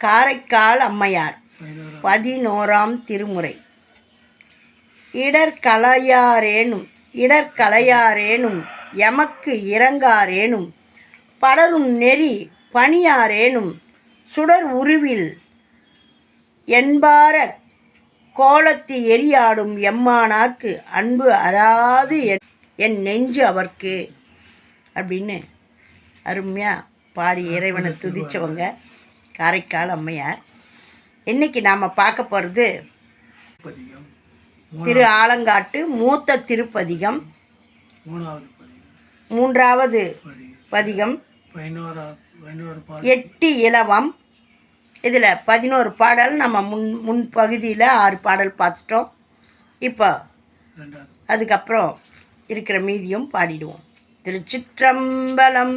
காரைக்கால் அம்மையார். பதினோராம் திருமுறை. இடர்கலையாரேனும் இடர்கலையாரேனும் எமக்கு இறங்காரேனும் படரும் நெறி பணியாரேனும் சுடர் உருவில் என்பார கோலத்து எரியாடும் எம்மானார்க்கு அன்பு அறாது என்- என் நெஞ்சு அவர்க்கு. அப்படின்னு அருமையாக பாடி இறைவனை துதிச்சவங்க. காரைக்கால் அம்மையார். இன்னைக்கு நாம் பார்க்க போகிறது திரு ஆலங்காட்டு மூத்த திருப்பதிகம். மூன்றாவது பதிகம். எட்டு இலவம். இதில் பதினோரு பாடல் நம்ம முன் முன் பகுதியில் ஆறு பாடல் பார்த்துட்டோம். இப்போ அதுக்கப்புறம் இருக்கிற மீதியும் பாடிடுவோம். திருச்சிற்றம்பலம்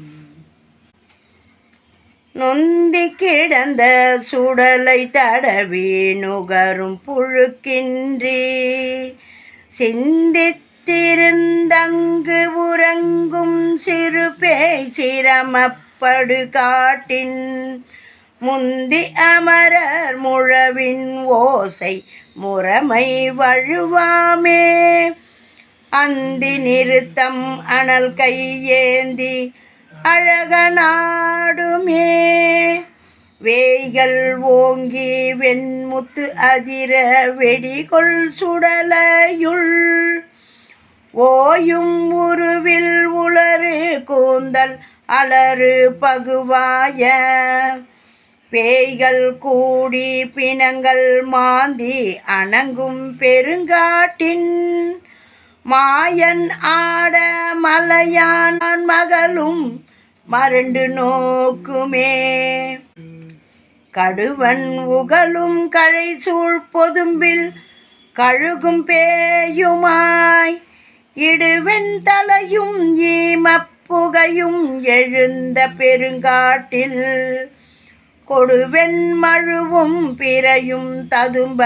நொந்தி கிடந்த சுடலை தடவி நுகரும் புழுக்கின்றி. சிந்தித்திருந்தங்கு உறங்கும் சிறு பேய் சிரமப்படு காட்டின். முந்தி அமரர் முழவின் ஓசை முறைமை வழுவாமே. அந்தி நிறுத்தம் அனல் கையேந்தி அழகனாடுமே. வேய்கள் ஓங்கி வெண்முத்து அதிர வெடிகொள் சுடலையுள். ஓயும் உருவில் உளறு கூந்தல் அலறு பகுவாய. பேய்கள் கூடி பிணங்கள் மாந்தி அணங்கும் பெருங்காட்டின். மாயன் ஆட மலையான் மகளும் மருண்டு நோக்குமே. கடுவன் உகலும் கழை சூழ் பொதும்பில் கழுகும் பேயுமாய். இடுவெண் தலையும் ஈமப்புகையும் எழுந்த பெருங்காட்டில் கொடுவெண் மழுவும் பிறையும் ததும்ப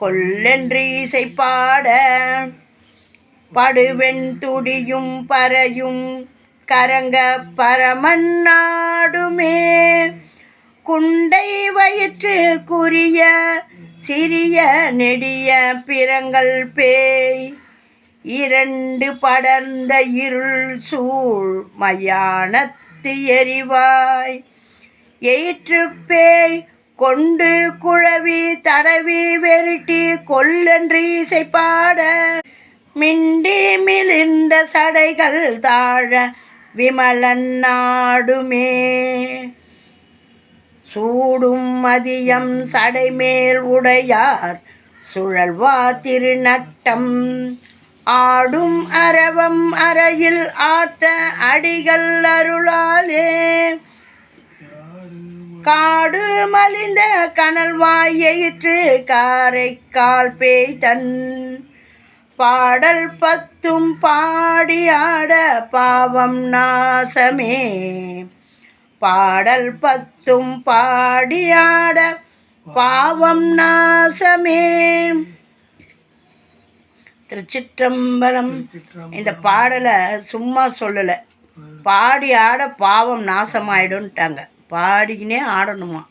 கொல்லென்று இசைப்பாட. படுவெண் துடியும் பறையும் கரங்க பரமன்னாடுமே. குண்டை வயிற்று குறிய சிறிய நெடிய பிறங்கள் பேய். இரண்டு படர்ந்த இருள் சூழ் மயானத்து எரிவாய். எயிற்று பேய் கொண்டு குழவி தடவி வெருட்டி கொல்லென்று இசைப்பாட. மிண்டி மிளிர்ந்த சடைகள் தாழ விமலன் நாடுமே சூடும் மதியம் சடைமேல் உடையார் சுழல்வா திருநட்டம். ஆடும் அரவம் அறையில் ஆத்த அடிகள் அருளாலே. காடு மலிந்த கனல் வாயிற்று காரைக்கால் பேய் தன் பாடல் பத்தும் பாடியாட பாவம் நாசமே. பாடல் பத்தும் பாடியாட பாவம் நாசமே. திருச்சிற்றம்பலம். சிற்றம் இந்த பாடலை சும்மா சொல்லலை. பாடி ஆட பாவம் நாசமாயிடும்ட்டாங்க. பாடிக்கினே ஆடணுமா?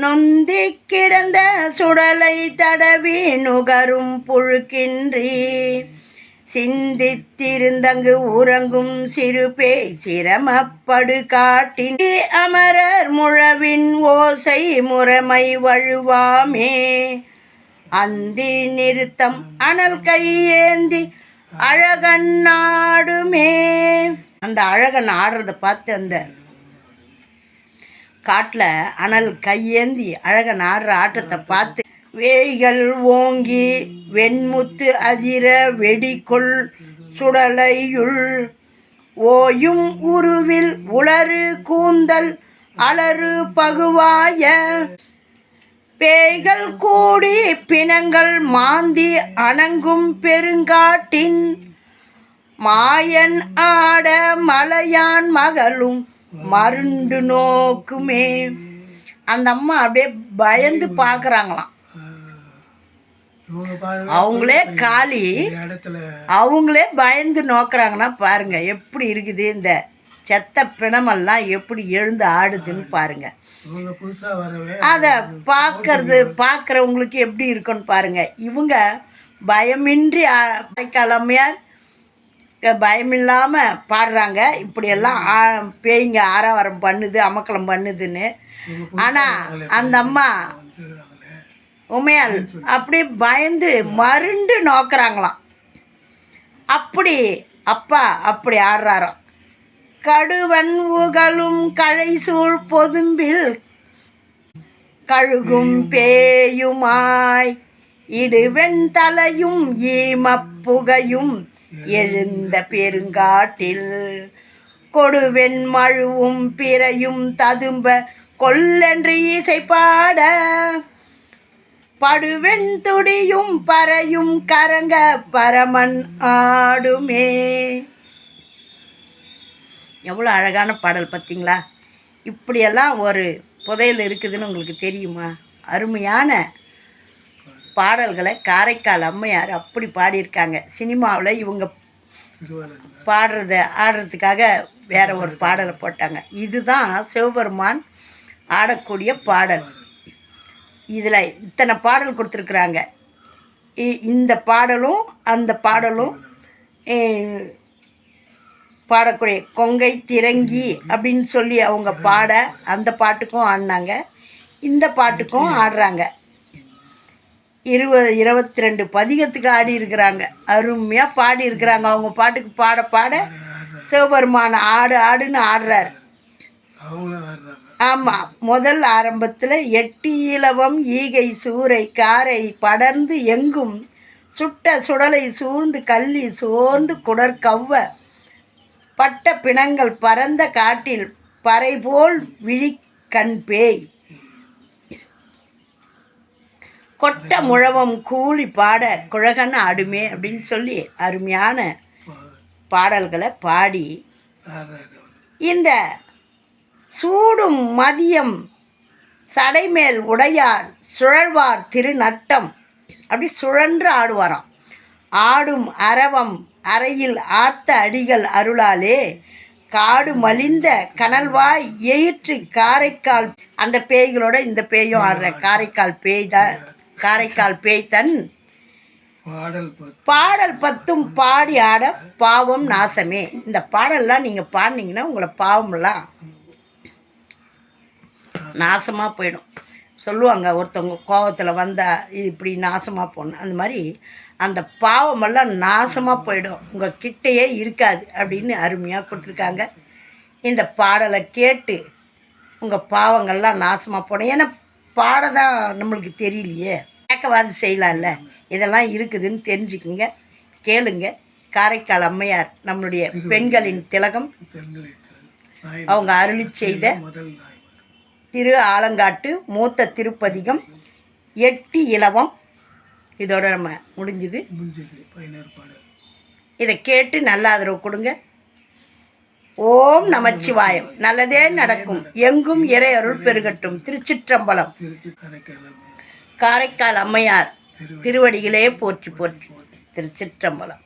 நொந்தி கிடந்த சுடலை தடவி நுகரும் புழுக்கின்றி. சிந்தித்திருந்தங்கு உறங்கும் சிறுபே சிரமப்படு காட்டின். அமரர் முழவின் ஓசை முறைமை வழுவாமே. அந்தி நிறுத்தம் அனல் கையேந்தி அழகன் நாடுமே. அந்த அழகன் ஆடுறதை பார்த்து அந்த காட்டில் அனல் கையேந்தி அழகன் ஆடுற ஆட்டத்தை பார்த்து வேய்கள் ஓங்கி வெண்முத்து அதிர வெடிக்குள் சுடலையுள் ஓயும் உருவில் உளறு கூந்தல் அலறு பகுவாய. பேய்கள் கூடி பிணங்கள் மாந்தி அணங்கும் பெருங்காட்டின் மாயன் ஆட மலையான் மகளும் மருண்டு நோக்குமே. அந்த அம்மா அப்படியே பயந்து பார்க்குறாங்களாம் அவங்களே காலி. அவங்களே பயந்து நோக்குறாங்கன்னா பாருங்க எப்படி இருக்குது இந்த செத்த பிணமெல்லாம் எப்படி எழுந்து ஆடுதுன்னு பாருங்க. அதை பார்க்கறது பார்க்குறவங்களுக்கு எப்படி இருக்குன்னு பாருங்க. இவங்க பயமின்றி கிளம்பியார் பயமில்லாமல் பாடுறாங்க. இப்படியெல்லாம் பேய்ங்க ஆரவாரம் பண்ணுது அமக்கலம் பண்ணுதுன்னு. ஆனால். அந்த அம்மா. உமையால் அப்படியே பயந்து மருண்டு நோக்குறாங்களாம். அப்படி அப்பா அப்படி ஆடுறாராம். கடுவன் உகலும் கழை சூழ் பொதும்பில் கழுகும் பேயுமாய். இடுவெண் தலையும் ஈமப்புகையும் எழுந்த பெருங்காட்டில் கொடுவெண் மழுவும் பிறையும் ததும்ப கொல்லென்று இசை பாட படுவெண் துடியும் பறையும் கரங்க பரமன் ஆடுமே. எவ்வளோ அழகான பாடல் பார்த்தீங்களா? இப்படியெல்லாம் ஒரு புதையல் இருக்குதுன்னு உங்களுக்கு தெரியுமா? அருமையான பாடல்களை காரைக்கால் அம்மையார் அப்படி பாடியிருக்காங்க. சினிமாவில் இவங்க பாடுறத ஆடுறதுக்காக வேற ஒரு பாடலை போட்டாங்க. இதுதான் சிவபெருமான் ஆடக்கூடிய பாடல். இதில் இத்தனை பாடல் கொடுத்துருக்குறாங்க. இ- இந்த பாடலும் அந்த பாடலும் பாடக்கூடிய கொங்கை திரங்கி அப்படின்னு சொல்லி அவங்க பாட அந்த பாட்டுக்கும் ஆடினாங்க. இந்த பாட்டுக்கும் ஆடுறாங்க. இருபது இருபத்தி ரெண்டு பதிகத்துக்கு ஆடி இருக்கிறாங்க அருமையாக பாடி இருக்கிறாங்க அவங்க பாட்டுக்கு பாட பாட சிவபெருமான ஆடு ஆடுன்னு ஆடுறார். ஆமாம் முதல் ஆரம்பத்தில் எட்டி இலவம் ஈகை சூறை காரை படர்ந்து எங்கும் சுட்ட சுடலை சூழ்ந்து கள்ளி சோர்ந்து குடற்கவ்வ பட்ட பிணங்கள் பரந்த காட்டில் பறை போல் விழி கண் பேய். கொட்ட முழவம் கூலி பாட குழகன் ஆடுமே அப்படின்னு சொல்லி அருமையான பாடல்களை பாடி இந்த சூடும் மதியம் சடைமேல் உடையார் சுழல்வார் திருநட்டம் அப்படி சுழன்று ஆடுவாராம். ஆடும் அரவம் அறையில் ஆர்த்த அடிகள் அருளாலே காடு மலிந்த கனல்வாய் எயிற்று காரைக்கால். அந்த பேய்களோட இந்த பேயும் ஆடுற காரைக்கால் பேய் தான். காரைக்கால் பேய் தன் பாடல் பாடல் பத்தும் பாடி ஆட பாவம் நாசமே. இந்த பாடல்லாம் நீங்கள் பாடினீங்கன்னா உங்களை பாவமெல்லாம் நாசமாக போயிடும். சொல்லுவாங்க ஒருத்தவங்க கோவத்தில் வந்தால் இது இப்படி நாசமாக போகணும் அந்த மாதிரி அந்த பாவமெல்லாம் நாசமாக போயிடும். உங்கள் கிட்டேயே இருக்காது அப்படின்னு அருமையாக கொடுத்துருக்காங்க. இந்த பாடலை கேட்டு உங்கள் பாவங்கள்லாம் நாசமாக போகணும் ஏன்னா பாட தான் நம்மளுக்கு தெரியலையே. கேட்கவாது செய்யலாம்ல. இதெல்லாம் இருக்குதுன்னு தெரிஞ்சுக்குங்க. கேளுங்க. காரைக்கால் அம்மையார் நம்மளுடைய பெண்களின் திலகம். அவங்க அருளி செய்த திரு ஆலங்காட்டு மூத்த திருப்பதிகம். எட்டி இலவம். இதோட நம்ம முடிஞ்சுது. இதை கேட்டு நல்ல ஆதரவு கொடுங்க. ஓம் நமச்சிவாயம். நல்லதே நடக்கும். எங்கும் இறை அருள் பெருகட்டும். திருச்சிற்றம்பலம். காரைக்கால் அம்மையார் திரு திருவடிகளே போற்றி போற்றி. திருச்சிற்றம்பலம்.